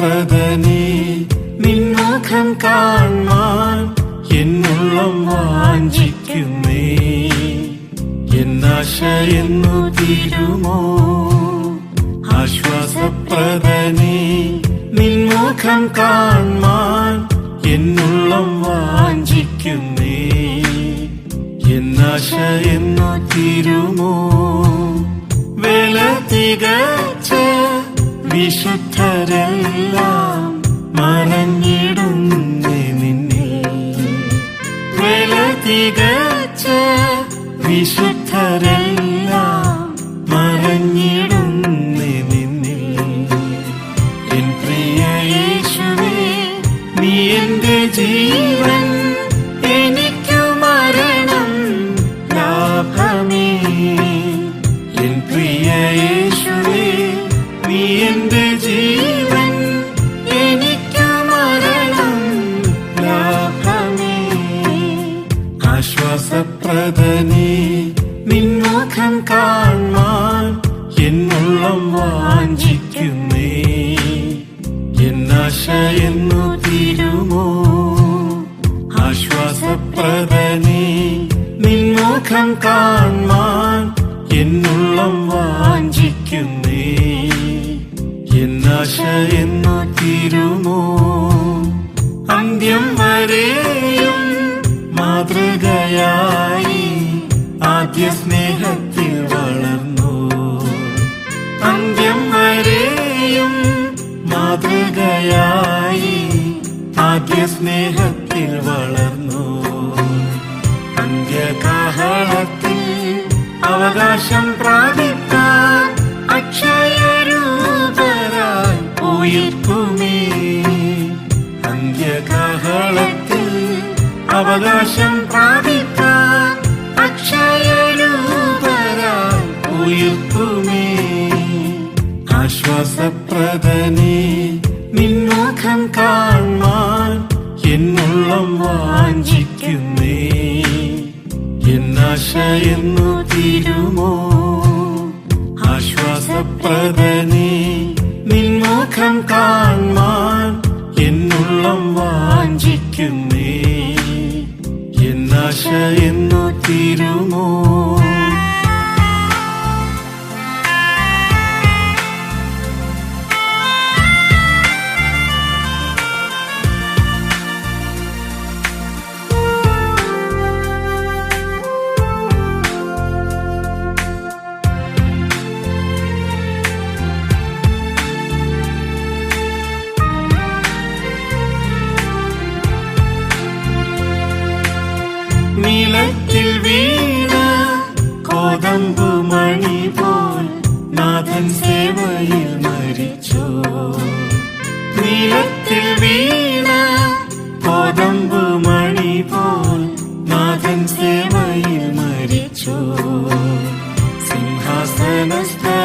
പ്രദനേ നിൻമുഖം കാണാൻ എന്നുള്ളം വാഞ്ചിക്കുന്നേ. എന്നാശയെന്നു തീരുമോ? ആശ്വാസപ്രദനേ നിൻമുഖം കാണാൻ എന്നുള്ളം വാഞ്ചിക്കുന്നേ. എന്നാശയെന്നു തീരുമോ? വില തികച്ച വിശുദ്ധ മറഞ്ഞിടുന്നേ നിന്നിൽ വേല തികച്ച വിശുദ്ധരെല്ലാം മറഞ്ഞിടുന്നേ നിന്നിൽ എൻ പ്രിയ യേശുവേ നീ എന്റെ ജീവൻ ആശ്വാസപ്രദനേ നിൻമുഖം കാണാൻ എന്നുള്ളം വാഞ്ചിക്കുന്നേ. എന്നാശ എന്നു തീരുമോ? ആശ്വാസപ്രദനേ നിൻമുഖം കാണാൻ എന്നുള്ളം വാഞ്ചിക്കുന്നേ. എന്നാശ എന്നു തീരുമോ? അന്ത്യം വരെയും മാതൃകയായി ആദ്യ സ്നേഹത്തിൽ വളർന്നു. അന്ത്യം വരെയും മാതൃകയായി ആദ്യ സ്നേഹത്തിൽ വളർന്നു. അന്ത്യകാഹളത്തിൽ അവകാശം പ്രാപിക്കാൻ അക്ഷയരൂപരായി ഉയർക്കുമേ ആശ്വാസപ്രദനേ നിൻമുഖം കാണാൻ എന്നുള്ളം വാഞ്ചിക്കുന്നേ. എന്നാശ എന്നു തീരുമോ? ആശ്വാസപ്രദനേ നിൻമുഖം കാണാൻ എന്നുള്ളം വാഞ്ചിക്കുന്നേ. എന്നാശ എന്നു തീരുമോ? നിലത്തിൽ വീണ കോതമ്പു മണി പോൽ നാഥൻ സേവയിൽ മരിച്ചു. നിലത്തിൽ വീണ കോതമ്പു മണി പോൽ നാഥൻ സേവയിൽ മരിച്ചു. സിംഹാസനസ്ഥരായി